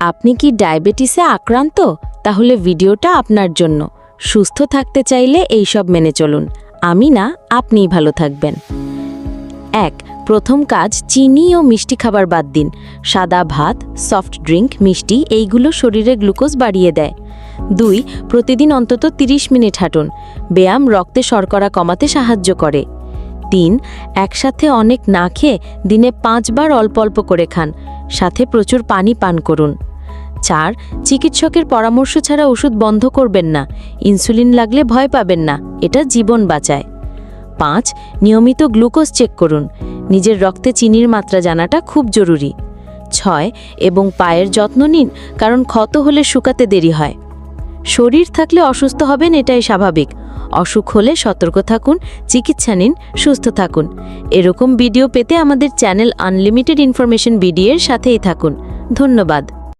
আপনি কি ডায়াবেটিসে আক্রান্ত? তাহলে ভিডিওটা আপনার জন্য। সুস্থ থাকতে চাইলে এই সব মেনে চলুন। আমি না, আপনিই ভালো থাকবেন। এক, প্রথম কাজ, চিনি ও মিষ্টি খাবার বাদ দিন। সাদা ভাত, সফট ড্রিঙ্ক, মিষ্টি, এইগুলো শরীরে গ্লুকোজ বাড়িয়ে দেয়। দুই, প্রতিদিন অন্তত 30 মিনিট হাঁটুন। ব্যায়াম রক্তে শর্করা কমাতে সাহায্য করে। তিন, একসাথে অনেক না খেয়ে দিনে পাঁচবার অল্প অল্প করে খান। সাথে প্রচুর পানি পান করুন। চার, চিকিৎসকের পরামর্শ ছাড়া ওষুধ বন্ধ করবেন না। ইনসুলিন লাগলে ভয় পাবেন না। এটা জীবন বাঁচায়। পাঁচ, নিয়মিত গ্লুকোজ চেক করুন। নিজের রক্তে চিনির মাত্রা জানাটা খুব জরুরি। ছয়, এবং পায়ের যত্ন নিন, কারণ ক্ষত হলে শুকাতে দেরি হয়। শরীর থাকলে অসুস্থ হবেন এটাই স্বাভাবিক। অসুখ হলে সতর্ক থাকুন, চিকিৎসা নিন, সুস্থ থাকুন। এরকম ভিডিও পেতে আমাদের চ্যানেল আনলিমিটেড ইনফরমেশন ভিডিওর সাথেই থাকুন। ধন্যবাদ।